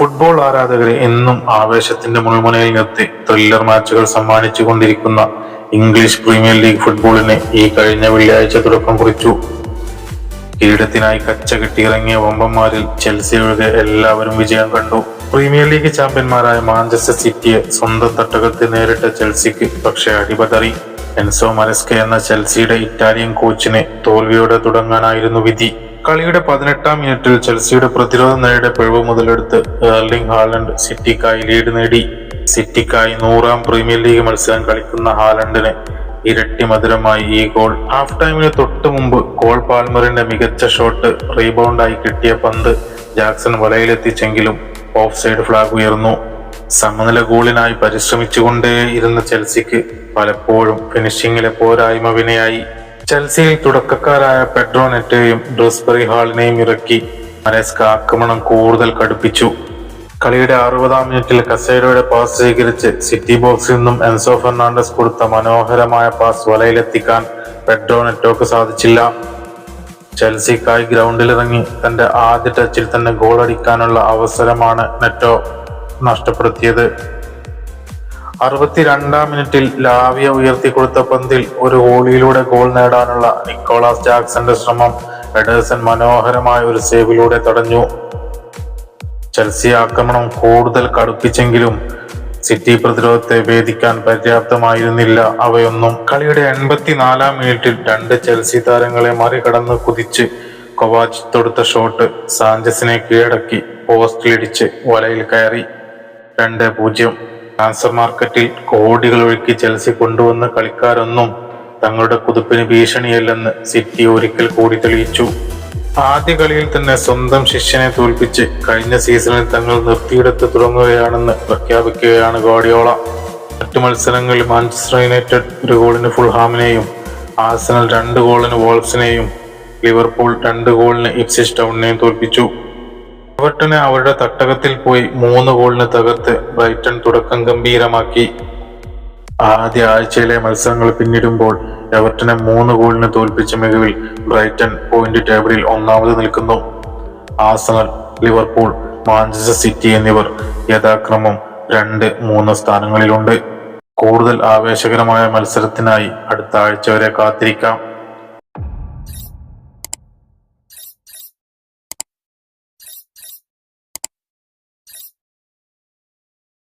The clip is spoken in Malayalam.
ഫുട്ബോൾ ആരാധകരെ എന്നും ആവേശത്തിന്റെ മുൾമുനയിൽ നിർത്തി ത്രില്ലർ മാച്ചുകൾ സമ്മാനിച്ചു കൊണ്ടിരിക്കുന്ന ഇംഗ്ലീഷ് പ്രീമിയർ ലീഗ് ഫുട്ബോളിനെ ഈ കഴിഞ്ഞ വെള്ളിയാഴ്ച തുടക്കം കുറിച്ചു. കിരീടത്തിനായി കച്ച കെട്ടിയിറങ്ങിയ വമ്പന്മാരിൽ ചെൽസി ഒഴികെ എല്ലാവരും വിജയം കണ്ടു. പ്രീമിയർ ലീഗ് ചാമ്പ്യന്മാരായ മാഞ്ചസ്റ്റർ സിറ്റിയെ സ്വന്തം തട്ടകത്തിൽ നേരിട്ട ചെൽസിക്ക് പക്ഷേ അടിപതറി. എൻസോ മരസ്ക എന്ന ചെൽസിയുടെ ഇറ്റാലിയൻ കോച്ചിനെ തോൽവിയോടെ തുടങ്ങാനായിരുന്നു വിധി. കളിയുടെ പതിനെട്ടാം മിനിറ്റിൽ ചെൽസിയുടെ പ്രതിരോധ നിരയുടെ പിഴവ് മുതലെടുത്ത് എർലിംഗ് ഹാലൻഡ് സിറ്റിക്കായി ലീഡ് നേടി. സിറ്റിക്കായി നൂറാം പ്രീമിയർ ലീഗ് മത്സരം കളിക്കുന്ന ഹാലൻഡിന് ഇരട്ടി മധുരമായി ഈ ഗോൾ ഹാഫ് ടൈമിന് തൊട്ട് മുമ്പ് കോൾ പാൽമറിന്റെ മികച്ച ഷോട്ട് റീബൗണ്ടായി കിട്ടിയ പന്ത് ജാക്സൺ വലയിലെത്തിച്ചെങ്കിലും ഓഫ് സൈഡ് ഫ്ലാഗ് ഉയർന്നു. സമനില ഗോളിനായി പരിശ്രമിച്ചുകൊണ്ടേയിരുന്ന ചെൽസിക്ക് പലപ്പോഴും ഫിനിഷിംഗിലെ പോരായ്മ വിനയായി. ചെൽസിയിൽ തുടക്കക്കാരായ പെട്രോ നെറ്റയെയും ഡ്രസ്ബറി ഹാളിനെയും ഇറക്കി മരസ്ക ആക്രമണം കൂടുതൽ കടുപ്പിച്ചു. കളിയുടെ അറുപതാം മിനിറ്റിൽ കസേരയുടെ പാസ് സ്വീകരിച്ച് സിറ്റി ബോക്സിൽ നിന്നും എൻസോ ഫെർണാണ്ടസ് കൊടുത്ത മനോഹരമായ പാസ് വലയിലെത്തിക്കാൻ പെഡ്രോ നെറ്റോക്ക് സാധിച്ചില്ല. ചെൽസിക്കായി ഗ്രൗണ്ടിലിറങ്ങി തന്റെ ആദ്യ ടച്ചിൽ തന്നെ ഗോളടിക്കാനുള്ള അവസരമാണ് നെറ്റോ നഷ്ടപ്പെടുത്തിയത്. അറുപത്തിരണ്ടാം മിനിറ്റിൽ ലാവിയ ഉയർത്തി കൊടുത്ത പന്തിൽ ഒരു ഗോളിയിലൂടെ ഗോൾ നേടാനുള്ള നിക്കോളാസ് ജാക്സന്റെ ശ്രമം എഡേഴ്സൺ മനോഹരമായ ഒരു സേവിലൂടെ തടഞ്ഞു. ചെൽസി ആക്രമണം കൂടുതൽ കടുപ്പിച്ചെങ്കിലും സിറ്റി പ്രതിരോധത്തെ ഭേദിക്കാൻ പര്യാപ്തമായിരുന്നില്ല അവയൊന്നും. കളിയുടെ എൺപത്തിനാലാം മിനിറ്റിൽ രണ്ട് ചെൽസി താരങ്ങളെ മറികടന്ന് കുതിച്ച് കൊവാച്ച് തൊടുത്ത ഷോട്ട് സാഞ്ചസിനെ കീഴടക്കി പോസ്റ്റിലിടിച്ച് വലയിൽ കയറി. രണ്ട് പൂജ്യം. ട്രാൻസ്ഫർ മാർക്കറ്റിൽ കോടികൾ ഒഴുക്കി ചെൽസി കൊണ്ടുവന്ന കളിക്കാരൊന്നും തങ്ങളുടെ കുതിപ്പിന് ഭീഷണിയല്ലെന്ന് സിറ്റി ഒരിക്കൽ കൂടി തെളിയിച്ചു. ആദ്യ കളിയിൽ തന്നെ സ്വന്തം ശിഷ്യനെ തോൽപ്പിച്ച് കഴിഞ്ഞ സീസണിൽ തങ്ങൾ നിർത്തിയെടുത്ത് തുടങ്ങുകയാണെന്ന് പ്രഖ്യാപിക്കുകയാണ് ഗോഡിയോള. മറ്റു മത്സരങ്ങളിൽ മാഞ്ചസ്റ്റർ യുണൈറ്റഡ് ഒരു ഗോളിന് ഫുൾഹാമിനെയും ആഴ്സണൽ രണ്ട് ഗോളിന് വോൾസിനെയും ലിവർപൂൾ രണ്ട് ഗോളിന് ഇപ്സിസ് ടൗണിനെയും തോൽപ്പിച്ചു. എവർട്ടനെ അവരുടെ തട്ടകത്തിൽ പോയി മൂന്ന് ഗോളിന് തകർത്ത് ബ്രൈറ്റൺ തുടക്കം ഗംഭീരമാക്കി. ആദ്യ ആഴ്ചയിലെ മത്സരങ്ങൾ പിന്നിടുമ്പോൾ എവർട്ടനെ മൂന്ന് ഗോളിന് തോൽപ്പിച്ച മികവിൽ ബ്രൈറ്റൺ പോയിന്റ് ടേബിളിൽ ഒന്നാമത് നിൽക്കുന്നു. ആസണൽ ലിവർപൂൾ മാഞ്ചസ്റ്റർ സിറ്റി എന്നിവർ യഥാക്രമം രണ്ട് മൂന്ന് സ്ഥാനങ്ങളിലുണ്ട്. കൂടുതൽ ആവേശകരമായ മത്സരത്തിനായി അടുത്ത ആഴ്ച വരെ കാത്തിരിക്കാം.